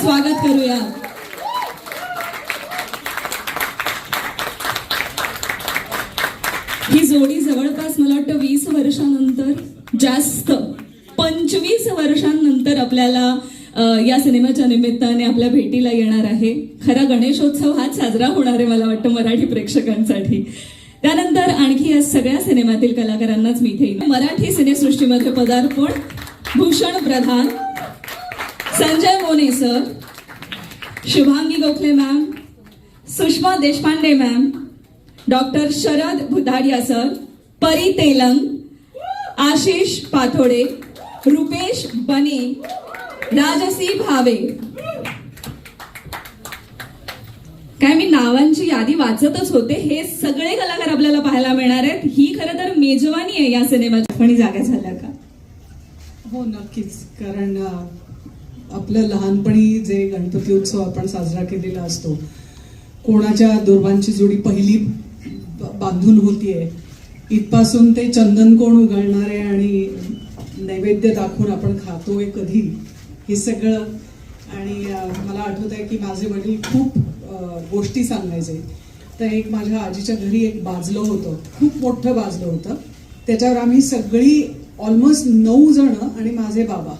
स्वागत करूया. ही जोडी जवळपास मला वाटतं वीस वर्षानंतर जास्त पंचवीस वर्षांनंतर आपल्याला या सिनेमाच्या निमित्ताने आपल्या भेटीला येणार आहे. खरा गणेशोत्सव हाच साजरा होणार आहे मला वाटतं मराठी प्रेक्षकांसाठी. त्यानंतर आणखी या सगळ्या सिनेमातील कलाकारांनाच मी इथे मराठी सिनेसृष्टीमध्ये पदार्पण Bhushan Pradhan Sanjay Mone sir Shubhangi Gokhale ma'am Sushma Deshpande ma'am doctor Sharad Bhutadia sir Pari Telang. Ashish पाथोडे. Rupesh बने. राजसी भावे. काय मी नावांची यादी वाचतच होते हे सगळे कलाकार आपल्याला पाहायला मिळणार आहेत. ही खरं तर मेजवानी आहे या सिनेमाच्या पण जागा झाल्या का? हो नक्कीच. कारण आपलं लहानपणी जे गणपती उत्सव आपण साजरा केलेला असतो कोणाच्या दुर्बांची जोडी पहिली बांधून होतीये इथपासून ते चंदन कोण उघडणारे आणि नैवेद्य दाखवून आपण खातोय कधी हे सगळं आणि मला आठवत आहे की माझे वडील खूप गोष्टी सांगायचे. तर एक माझ्या आजीच्या घरी एक बाजलं होतं खूप मोठं बाजलं होतं. त्याच्यावर आम्ही सगळी ऑलमोस्ट नऊ जण आणि माझे बाबा.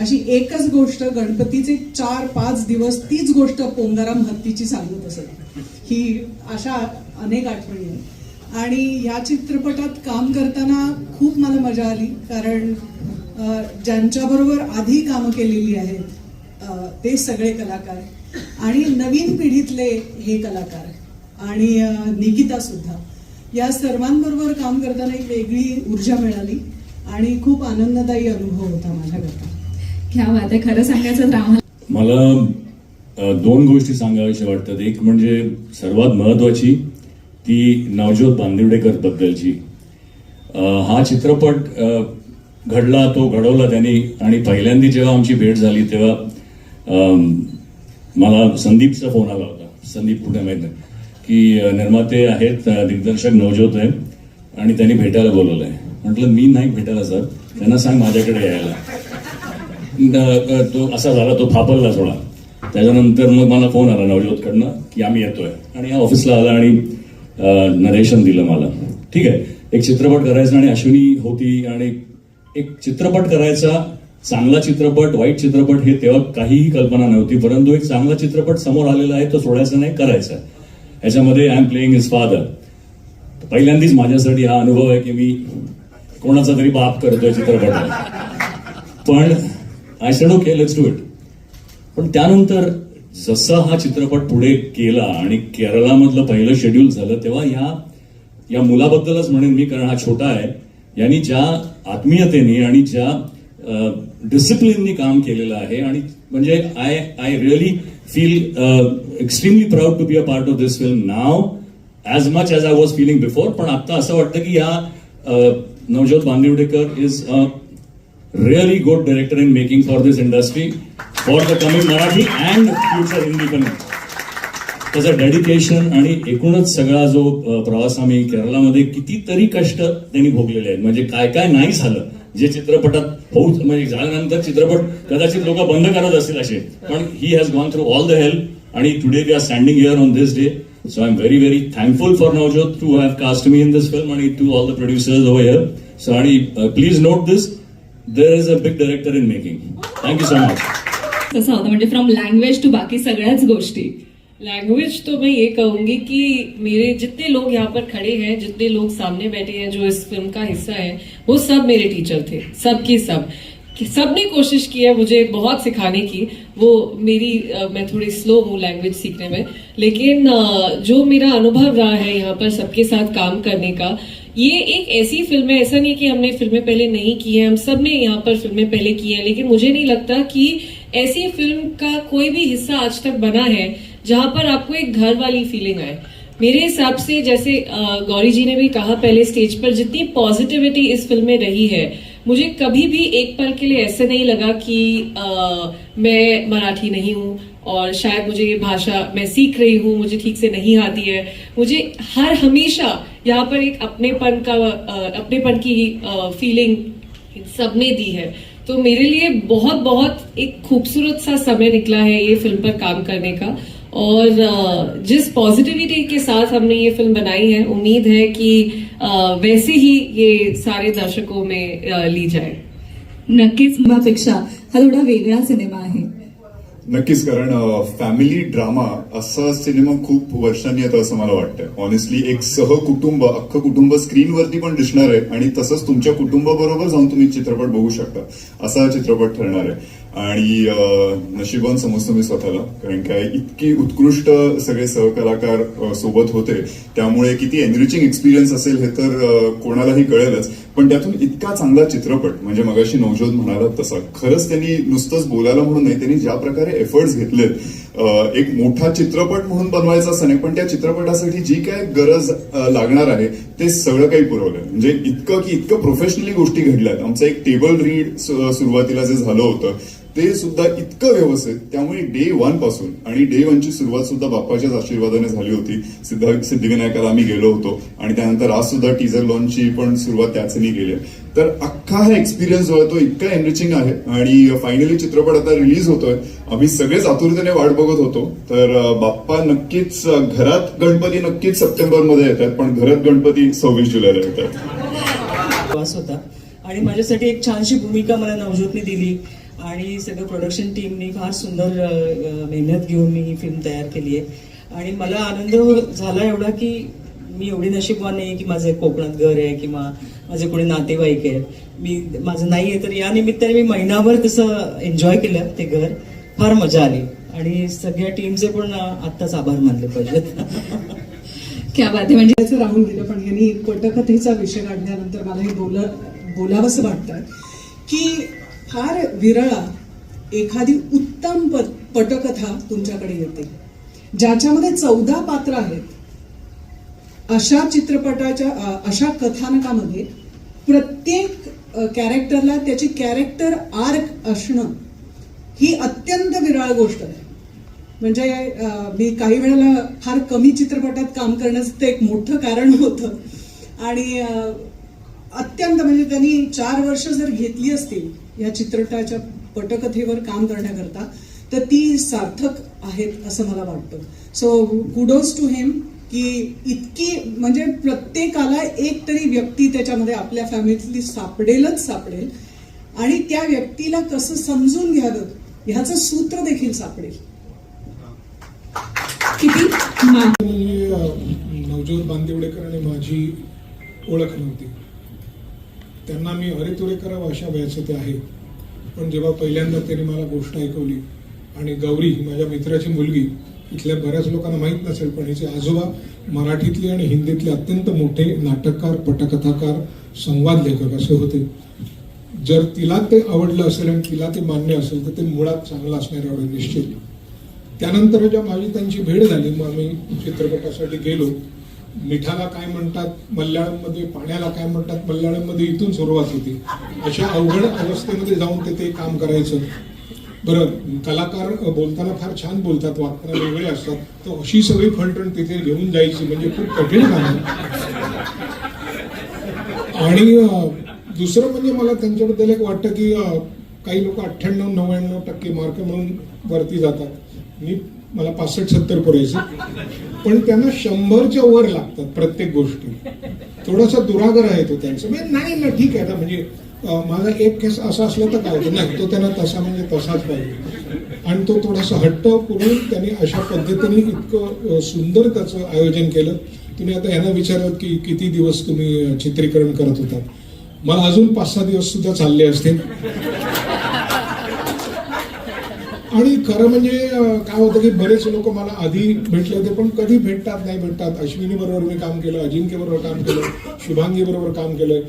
अशी एकच गोष्ट गणपतीचे चार पाच दिवस तीच गोष्ट पोंगाराम हत्तीची सांगत असत. ही अशा अनेक आठवणी आहेत. आणि या चित्रपटात काम करताना खूप मला मजा आली कारण ज्यांच्याबरोबर आधी कामं केलेली आहेत ते सगळे कलाकार आणि नवीन पिढीतले हे कलाकार आणि निकिता सुद्धा. या सर्वांबरोबर काम करताना एक वेगळी ऊर्जा मिळाली आणि खूप आनंददायी अनुभव होता माझ्याकरता. खरं सांगायचं तर आम्हाला मला दोन गोष्टी सांगाव्याशा वाटतात. एक म्हणजे सर्वात महत्वाची ती नवज्योत बांदिवडेकर बद्दलची. हा चित्रपट घडला तो घडवला त्यांनी आणि पहिल्यांदा जेव्हा आमची भेट झाली तेव्हा मला संदीपचा फोन आला होता संदीप कुठे माहीत नाही की निर्माते आहेत दिग्दर्शक नवज्योत आहे आणि त्यांनी भेटायला बोलवलं आहे म्हटलं मी नाही भेटायला सर. त्यांना सांग माझ्याकडे यायला. तो असा झाला तो फापरला थोडा. त्याच्यानंतर मग मला फोन आला नवज्योतकडनं की आम्ही येतोय. आणि या ऑफिसला आला आणि नरेशन दिलं मला. ठीक आहे? एक चित्रपट करायचा आणि अश्विनी होती आणि एक चित्रपट करायचा चांगला चित्रपट वाईट चित्रपट हे तेव्हा काहीही कल्पना नव्हती परंतु एक चांगला चित्रपट समोर आलेला आहे तो सोडायचा नाही करायचा. याच्यामध्ये I am playing his father पहिल्यांदाच माझ्यासाठी हा अनुभव आहे की मी कोणाचा तरी बाप करतोय चित्रपटात पण I said okay let's do it पण त्यानंतर जसा हा चित्रपट पुढे केला आणि केरळामधलं पहिलं शेड्यूल झालं तेव्हा ह्या या मुलाबद्दलच म्हणेन मी कारण हा छोटा आहे यांनी ज्या आत्मीयतेने आणि ज्या डिसिप्लिननी काम केलेलं आहे आणि म्हणजे I I really feel extremely proud to be a part of this film now as much as I was feeling before पण आता असं वाटतं की या Navjot Navjyot Bandiwadekar is a really good director in making for this industry for the coming Marathi and future Hindi पण त्याचं dedication आणि एकूणच सगळा जो प्रवास आम्ही केरळामध्ये कितीतरी कष्ट त्यांनी भोगलेले आहेत. म्हणजे काय काय नाही झालं जे चित्रपटात होऊ म्हणजे झाल्यानंतर चित्रपट कदाचित लोक बंद करत असतील असे. पण he has gone through all the help आणि today we are standing here on this day so I am very very thankful for Navjot to have cast me in this film आणि to all the producers over here so आणि please note this there is a big director in making thank you so much तसं होतं म्हणजे from language to बाकी सगळ्याच गोष्टी. Language तो मैं ये कहूँगी कि मेरे जितने लोग यहाँ पर खड़े हैं जितने लोग सामने बैठे हैं जो इस फ़िल्म का हिस्सा है वो सब मेरे टीचर थे. सब की सब. कि सबने कोशिश की है मुझे बहुत सिखाने की. वो मेरी मैं थोड़ी स्लो हूँ लैंग्वेज सीखने में. लेकिन जो मेरा अनुभव रहा है यहाँ पर सबके साथ काम करने का ये एक ऐसी फ़िल्म है ऐसा नहीं कि हमने फ़िल्में पहले नहीं की है हम सबने यहाँ पर फ़िल्में पहले की हैं लेकिन मुझे नहीं लगता कि ऐसी फ़िल्म का कोई भी हिस्सा आज तक बना है जहाँ पर आपको एक घर वाली फीलिंग आए। मेरे हिसाब से जैसे गौरी जी ने भी कहा पहले स्टेज पर जितनी पॉजिटिविटी इस फ़िल्म में रही है मुझे कभी भी एक पल के लिए ऐसे नहीं लगा कि अ, मैं मराठी नहीं हूँ और शायद मुझे ये भाषा मैं सीख रही हूँ मुझे ठीक से नहीं आती है। मुझे हर हमेशा यहाँ पर एक अपनेपन का अपनेपन की फीलिंग सबने दी है। तो मेरे लिए बहुत बहुत एक खूबसूरत सा समय निकला है ये फ़िल्म पर काम करने का। और जिस पॉजिटिविटी के साथ हमने ये फ़िल्म बनाई है, उम्मीद है कि वैसे ही ये सारे दर्शकों में ली जाए। नक्कीच पेक्षा हा थोडा सिनेमा आहे. नक्कीच कारण फॅमिली ड्रामा असा सिनेमा खूप वर्षांनी येतो असं मला वाटतं ऑनेस्टली एक सहकुटुंब अख्खं कुटुंब स्क्रीनवरती पण दिसणार आहे आणि तसंच तुमच्या कुटुंबाबरोबर जाऊन तुम्ही चित्रपट बघू शकता. असा चित्रपट ठरणार आहे. आणि नशिबान समजतो मी स्वतःला. कारण काय इतकी उत्कृष्ट सगळे सहकलाकार सोबत होते. त्यामुळे किती एनरिचिंग एक्सपिरियन्स असेल हे तर कोणालाही कळेलच. पण त्यातून इतका चांगला चित्रपट म्हणजे मगाशी नवजोत म्हणाला तसा खरंच त्यांनी नुसतंच बोलायला म्हणून नाही त्यांनी ज्या प्रकारे एफर्ट्स घेतलेत एक मोठा चित्रपट म्हणून बनवायचा असं नाही पण त्या चित्रपटासाठी जी काय गरज लागणार आहे ते सगळं काही पुरवलं म्हणजे इतकं की इतकं प्रोफेशनली गोष्टी घडल्यात. आमचं एक टेबल रीड सुरुवातीला जे झालं होतं ते सुद्धा इतकं व्यवस्थित त्यामुळे डे वनपासून आणि डे वनची सुरुवात सुद्धा बाप्पाच्याच आशीर्वादाने झाली होती. सिद्ध सिद्धिविनायकाला आम्ही गेलो होतो आणि त्यानंतर आज सुद्धा टीजर लॉन्चची पण सुरुवात त्याचनी केली आहे. तर अख्खा हा एक्सपिरियन्स जो आहे तो इतका एनरिचिंग आहे आणि फायनली चित्रपट आता रिलीज होतोय. आम्ही सगळेच आतुरतेने वाट बघत होतो. तर बाप्पा नक्कीच घरात गणपती नक्कीच सप्टेंबरमध्ये येतात पण घरात गणपती सव्वीस जुलैला येतात होता. आणि माझ्यासाठी एक छानशी भूमिका मला नवज्योतने दिली. आणि सगळं प्रोडक्शन टीमनी फार सुंदर मेहनत घेऊन मी ही फिल्म तयार केली आहे. आणि मला आनंद झाला एवढा की मी एवढी नशीबवान नाही की माझं कोकणात घर आहे किंवा माझे कोणी नातेवाईक आहेत. मी माझं नाही आहे तर या निमित्ताने मी महिनाभर तसं एन्जॉय केलं ते घर. फार मजा आली. आणि सगळ्या टीमचे पण आत्ताच आभार मानले पाहिजेत. क्या बात आहे. म्हणजे असं राहून गेलं पण यांनी पटकथेचा विषय काढल्यानंतर मला हे बोला बोलावंसं वाटतंय की फार विरळा एखादी उत्तम प- पटकथा तुमच्याकडे येते. ज्याच्यामध्ये चौदा पात्र आहेत. अशा चित्रपटाच्या अशा कथानकामध्ये प्रत्येक कॅरेक्टरला त्याची कॅरेक्टर आर्क असणं ही अत्यंत विरळ गोष्ट आहे. म्हणजे मी काही वेळेला फार कमी चित्रपटात काम करण्याचं ते एक मोठं कारण होतं. आणि अत्यंत म्हणजे त्यांनी चार वर्ष जर घेतली असतील या चित्रपटाच्या पटकथेवर काम करण्याकरता तर ती सार्थक आहेत असं मला वाटतं. सो कुडोज टू हिम की इतकी म्हणजे प्रत्येकाला एक तरी व्यक्ती त्याच्यामध्ये आपल्या फॅमिलीतली सापडेलच सापडेल. आणि त्या व्यक्तीला कसं समजून घ्यावं ह्याचं सूत्र देखील सापडेल. किती? नवजोत नवज्योत बांदिवडेकर आणि माझी ओळख नव्हती. त्यांना मी अरे तुरे करावं अशा वयाचे ते आहे. पण जेव्हा पहिल्यांदा त्यांनी मला गोष्ट ऐकवली आणि गौरी माझ्या मित्राची मुलगी इथल्या बऱ्याच लोकांना माहीत नसेल पण हिचे आजोबा मराठीतले आणि हिंदीतले अत्यंत मोठे नाटककार पटकथाकार संवाद लेखक असे होते. जर तिला ते आवडलं असेल आणि तिला ते मान्य असेल तर ते मुळात चांगलं असणार एवढं निश्चित. त्यानंतर जेव्हा माझी त्यांची भेट झाली मग आम्ही चित्रपटासाठी गेलो. मिठाला काय म्हणतात मल्याळममध्ये पाण्याला काय म्हणतात मल्याळममध्ये इथून सुरुवात होती. अशा अवघड अवस्थेमध्ये जाऊन ते ते काम करायचं. बरं कलाकार बोलताना फार छान बोलतात वागताना वेगळे असतात. तर अशी सगळी फलटण तिथे घेऊन जायची म्हणजे खूप कठीण काम आहे. आणि दुसरं म्हणजे मला त्यांच्याबद्दल एक वाटतं की काही लोक अठ्ठ्याण्णव नव्याण्णव टक्के मार्क म्हणून वरती जातात. मी मला पासष्ट सत्तर पुरायचं पण त्यांना शंभरच्या वर लागतात प्रत्येक गोष्टी. थोडासा दुरागर आहे तो हो त्यांचा. म्हणजे नाही ना ठीक आहे आता म्हणजे माझा एक केस असा असला तर काय नाही तो त्यांना तसा म्हणजे तसाच पाहिजे. आणि तो थोडासा हट्ट करून त्यांनी अशा पद्धतीने इतकं सुंदर त्याचं आयोजन केलं. तुम्ही आता यांना विचारत की किती दिवस तुम्ही चित्रीकरण करत होतात? मला अजून पाच सहा दिवस सुद्धा चालले असतील. आणि खरं म्हणजे काय होतं की बरेच लोक मला आधी भेटले होते पण कधी भेटतात नाही भेटतात. अश्विनी बरोबर मी काम केलं अजिंक्य बरोबर काम केलं शुभांगी बरोबर काम केलं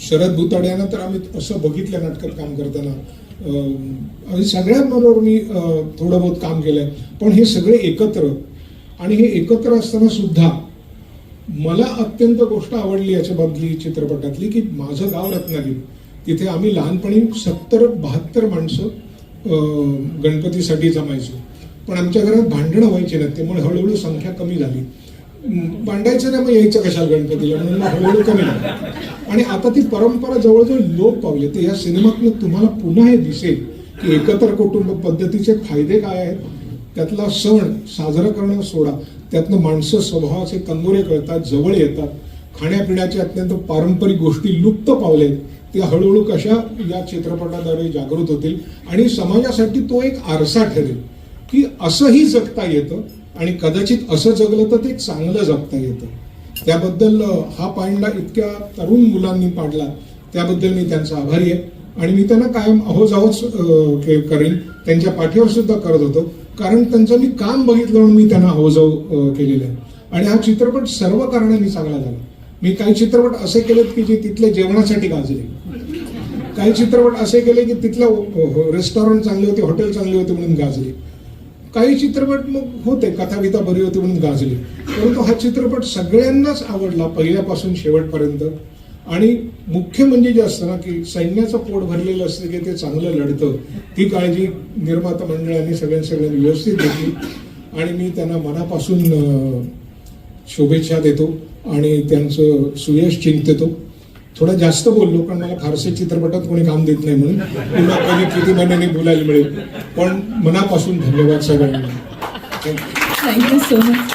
शरद शरद भुताड्यानं तर आम्ही असं बघितलं नाटकात काम करताना. आणि सगळ्यांबरोबर मी थोडं बहुत काम केलंय. पण हे सगळे एकत्र. आणि हे एकत्र असताना सुद्धा मला अत्यंत गोष्ट आवडली याच्याबद्दली चित्रपटातली की माझं गाव रत्नागिरी. तिथे आम्ही लहानपणी सत्तर बहात्तर माणसं गणपतीसाठी जमायचो. पण आमच्या घरात भांडणं व्हायची ना त्यामुळे हळूहळू संख्या कमी झाली. भांडायचं नाही मग यायचं कशाला गणपतीला म्हणून हळूहळू कमी झालं. आणि आता ती परंपरा जवळजवळ लोप पावली तर या सिनेमातनं तुम्हाला पुन्हा हे दिसेल की एकत्र कुटुंब पद्धतीचे फायदे काय आहेत? त्यातला सण साजरा करणं सोडा. त्यातनं माणसं स्वभावाचे कंगोरे कळतात जवळ येतात. खाण्यापिण्याच्या अत्यंत पारंपरिक गोष्टी लुप्त पावलेत. त्या हळूहळू कशा या चित्रपटाद्वारे जागृत होतील आणि समाजासाठी तो एक आरसा ठरेल की असंही जगता येतं आणि कदाचित असं जगलं तर ते चांगलं जगता येतं. त्याबद्दल हा पांडा इतक्या तरुण मुलांनी पाडला त्याबद्दल मी त्यांचा आभारी आहे. आणि मी त्यांना कायम अहो अ, के- त्यांच्या पाठीवर सुद्धा करत होतो. कारण त्यांचं मी काम बघितलं म्हणून मी त्यांना अहोजाव जाऊ केलेलं आहे. आणि हा चित्रपट सर्व कारणांनी चांगला झाला. मी काही चित्रपट असे केलेत की जे तिथल्या जेवणासाठी गाजले. काही चित्रपट असे केले की तिथलं हो, हो, रेस्टॉरंट चांगले होते हॉटेल चांगले होते म्हणून गाजले. काही चित्रपट मग होते कथाविता बरी होती म्हणून गाजले. परंतु हा चित्रपट सगळ्यांनाच आवडला पहिल्यापासून शेवटपर्यंत. आणि मुख्य म्हणजे जे असतं ना की सैन्याचं पोट भरलेलं असतं की ते चांगलं लढतं ती काळजी निर्माता मंडळांनी सगळ्या सगळ्यांनी व्यवस्थित घेतली. आणि मी त्यांना मनापासून शुभेच्छा देतो. आणि त्यांचं सुयश चिंततो. थोडं जास्त बोललो कारण मला फारसे चित्रपटात कोणी काम देत नाही म्हणून. पुन्हा कधी किती महिन्याने बोलायला मिळेल. पण मनापासून धन्यवाद सगळ्यांना. Thank you thank you so much